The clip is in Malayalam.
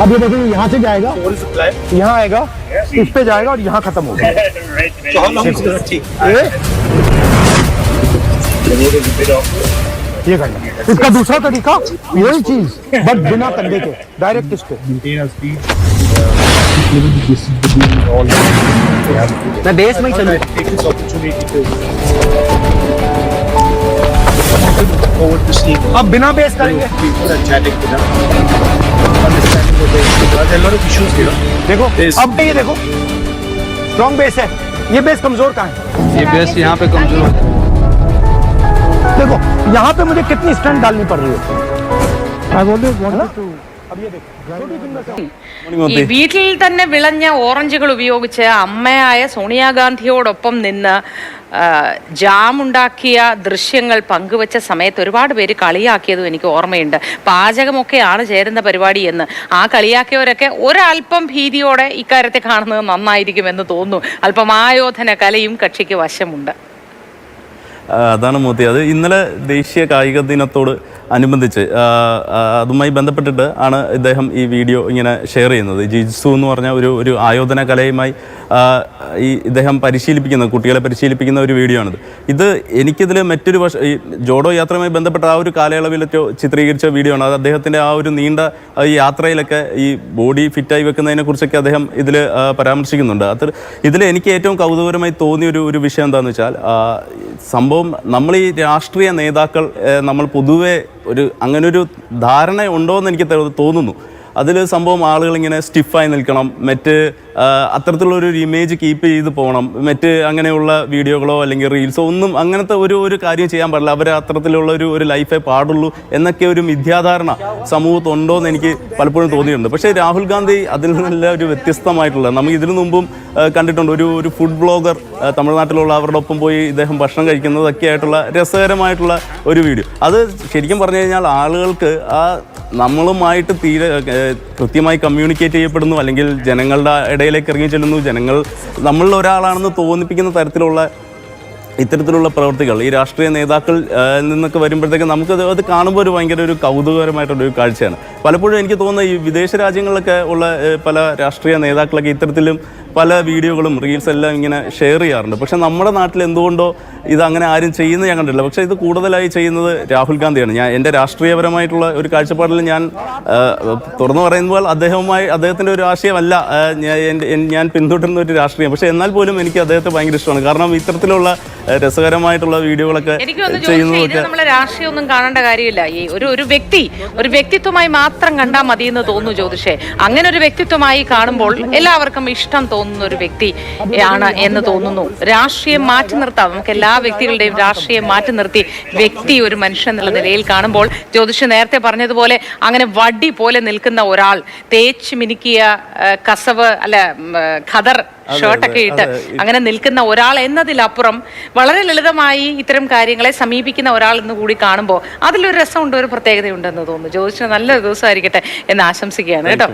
अब ये देखिए यहाँ से जाएगा यहाँ आएगा इस पे जाएगा और यहाँ खत्म होगा। ये? करना। इसका दूसरा तरीका यही चीज़ बट बिना कंधे के डायरेक्ट इसको मैं देश में अब बिना बेस करेंगे। देखो अब ये देखो। स्ट्रॉन्ग बेस है। ये बेस कमज़ोर कहाँ है? ये बेस यहाँ पे कमज़ोर है। देखो यहाँ पे मुझे कितनी स्टंट डालनी पड़ रही है? आई वांट टू ഈ വീട്ടിൽ തന്നെ വിളഞ്ഞ ഓറഞ്ചുകൾ ഉപയോഗിച്ച് അമ്മയായ സോണിയാഗാന്ധിയോടൊപ്പം നിന്ന് ജാമുണ്ടാക്കിയ ദൃശ്യങ്ങൾ പങ്കുവച്ച സമയത്ത് ഒരുപാട് പേര് കളിയാക്കിയതും എനിക്ക് ഓർമ്മയുണ്ട്. പാചകമൊക്കെയാണ് ചേരുന്ന പരിപാടി എന്ന്. ആ കളിയാക്കിയവരൊക്കെ ഒരല്പം ഭീതിയോടെ ഇക്കാര്യത്തെ കാണുന്നത് നന്നായിരിക്കുമെന്ന് തോന്നുന്നു. അല്പം ആയോധന കലയും കക്ഷിക്ക് വശമുണ്ട്. അതാണ് മൂത്തി. അത് ഇന്നലെ ദേശീയ കായിക ദിനത്തോട് അനുബന്ധിച്ച് അതുമായി ബന്ധപ്പെട്ടിട്ട് ആണ് ഇദ്ദേഹം ഈ വീഡിയോ ഇങ്ങനെ ഷെയർ ചെയ്യുന്നത്. ജിജ്സു എന്ന് പറഞ്ഞ ഒരു ഒരു ആയോധന കലയുമായി ഈ ഇദ്ദേഹം പരിശീലിപ്പിക്കുന്ന കുട്ടികളെ പരിശീലിപ്പിക്കുന്ന ഒരു വീഡിയോ ആണിത്. ഇത് എനിക്കിതിൽ മറ്റൊരു വർഷം ഈ ജോഡോ യാത്രയുമായി ബന്ധപ്പെട്ട ആ ഒരു കാലയളവിലൊക്കെ ചിത്രീകരിച്ച വീഡിയോ ആണ്. അത് അദ്ദേഹത്തിന്റെ ആ ഒരു നീണ്ട ഈ യാത്രയിലൊക്കെ ഈ ബോഡി ഫിറ്റായി വെക്കുന്നതിനെ കുറിച്ചൊക്കെ അദ്ദേഹം ഇതിൽ പരാമർശിക്കുന്നുണ്ട്. അത് ഇതിൽ എനിക്ക് ഏറ്റവും കൗതുകരമായി തോന്നിയ ഒരു ഒരു വിഷയം എന്താണെന്ന് വെച്ചാൽ സംഭവം നമ്മൾ ഈ രാഷ്ട്രീയ നേതാക്കൾ നമ്മൾ പൊതുവെ ഒരു അങ്ങനൊരു ധാരണ ഉണ്ടോ എന്ന് എനിക്ക് തോന്നുന്നു. അതിൽ സംഭവം ആളുകൾ ഇങ്ങനെ സ്റ്റിഫായി നിൽക്കണം. മറ്റ് അത്തരത്തിലുള്ള ഒരു ഇമേജ് കീപ്പ് ചെയ്ത് പോകണം. മറ്റ് അങ്ങനെയുള്ള വീഡിയോകളോ അല്ലെങ്കിൽ റീൽസോ ഒന്നും അങ്ങനത്തെ ഒരു ഒരു കാര്യം ചെയ്യാൻ പാടില്ല. അവർ അത്തരത്തിലുള്ള ഒരു ഒരു ലൈഫേ പാടുള്ളൂ എന്നൊക്കെ ഒരു മിഥ്യാധാരണ സമൂഹത്തുണ്ടോ എന്ന് എനിക്ക് പലപ്പോഴും തോന്നിയിട്ടുണ്ട്. പക്ഷേ രാഹുൽ ഗാന്ധി അതിൽ നിന്നെല്ലാം ഒരു വ്യത്യസ്തമായിട്ടുള്ള നമുക്ക് ഇതിനു മുമ്പും കണ്ടിട്ടുണ്ട്. ഒരു ഒരു ഫുഡ് ബ്ലോഗർ തമിഴ്നാട്ടിലുള്ള അവരുടെ ഒപ്പം പോയി ഇദ്ദേഹം ഭക്ഷണം കഴിക്കുന്നതൊക്കെ ആയിട്ടുള്ള രസകരമായിട്ടുള്ള ഒരു വീഡിയോ. അത് ശരിക്കും പറഞ്ഞു കഴിഞ്ഞാൽ ആളുകൾക്ക് ആ നമ്മളുമായിട്ട് തീരെ കൃത്യമായി കമ്മ്യൂണിക്കേറ്റ് ചെയ്യപ്പെടുന്നു അല്ലെങ്കിൽ ജനങ്ങളുടെ ഇടയിലേക്ക് ഇറങ്ങി ചെല്ലുന്നു. ജനങ്ങൾ നമ്മളിൽ ഒരാളാണെന്ന് തോന്നിപ്പിക്കുന്ന തരത്തിലുള്ള ഇത്തരത്തിലുള്ള പ്രവൃത്തികൾ ഈ രാഷ്ട്രീയ നേതാക്കൾ നിന്നൊക്കെ വരുമ്പോഴത്തേക്ക് നമുക്ക് അത് കാണുമ്പോൾ ഒരു ഭയങ്കര ഒരു കൗതുകകരമായിട്ടുള്ളൊരു കാഴ്ചയാണ്. പലപ്പോഴും എനിക്ക് തോന്നുന്നത് ഈ വിദേശ രാജ്യങ്ങളിലൊക്കെ ഉള്ള പല രാഷ്ട്രീയ നേതാക്കളൊക്കെ ഇത്തരത്തിലും പല വീഡിയോകളും റീൽസ് എല്ലാം ഇങ്ങനെ ഷെയർ ചെയ്യാറുണ്ട്. പക്ഷെ നമ്മുടെ നാട്ടിൽ എന്തുകൊണ്ടോ ഇത് അങ്ങനെ ആരും ചെയ്യുന്നത് ഞാൻ കണ്ടില്ല പക്ഷേ ഇത് കൂടുതലായി ചെയ്യുന്നത് രാഹുൽ ഗാന്ധിയാണ്. ഞാൻ എന്റെ രാഷ്ട്രീയപരമായിട്ടുള്ള ഒരു കാഴ്ചപ്പാടിൽ ഞാൻ തുറന്നു പറയുമ്പോൾ അദ്ദേഹവുമായി അദ്ദേഹത്തിന്റെ ഒരു ആശയമല്ല ഞാൻ പിന്തുടരുന്ന ഒരു രാഷ്ട്രീയം. പക്ഷേ എന്നാൽ പോലും എനിക്ക് അദ്ദേഹത്തെ ഭയങ്കര ഇഷ്ടമാണ്. കാരണം ഇത്തരത്തിലുള്ള രസകരമായിട്ടുള്ള വീഡിയോകളൊക്കെ ചെയ്യുന്നതൊക്കെ നമ്മളെ രാഷ്ട്രീയം ഒന്നും കാണേണ്ട കാര്യമില്ല. ഈ ഒരു ഒരു വ്യക്തി ഒരു വ്യക്തിത്വമായി മാത്രം കണ്ടാൽ മതി എന്ന് തോന്നുന്നു ജ്യോതിഷേ. അങ്ങനെ ഒരു വ്യക്തിത്വമായി കാണുമ്പോൾ എല്ലാവർക്കും ഇഷ്ടം തോന്നുന്ന ഒരു വ്യക്തി ആണ് എന്ന് തോന്നുന്നു. രാഷ്ട്രീയം മാറ്റി നിർത്താം. നമുക്ക് എല്ലാ വ്യക്തികളുടെയും രാഷ്ട്രീയം മാറ്റി നിർത്തി വ്യക്തി ഒരു മനുഷ്യൻ എന്നുള്ള നിലയിൽ കാണുമ്പോൾ ജ്യോതിഷ നേരത്തെ പറഞ്ഞതുപോലെ അങ്ങനെ വടി പോലെ നിൽക്കുന്ന ഒരാൾ തേച്ച് മിനുക്കിയ കസവ് അല്ല ഖദർ ഷർട്ടൊക്കെ ഇട്ട് അങ്ങനെ നിൽക്കുന്ന ഒരാൾ എന്നതിലപ്പുറം വളരെ ലളിതമായി ഇത്തരം കാര്യങ്ങളെ സമീപിക്കുന്ന ഒരാൾ എന്ന് കൂടി കാണുമ്പോൾ അതിലൊരു രസമുണ്ട് ഒരു പ്രത്യേകതയുണ്ടെന്ന് തോന്നുന്നു. ജ്യോതിഷിന് നല്ലൊരു ദിവസമായിരിക്കട്ടെ എന്ന് ആശംസിക്കുകയാണ്. കേട്ടോ.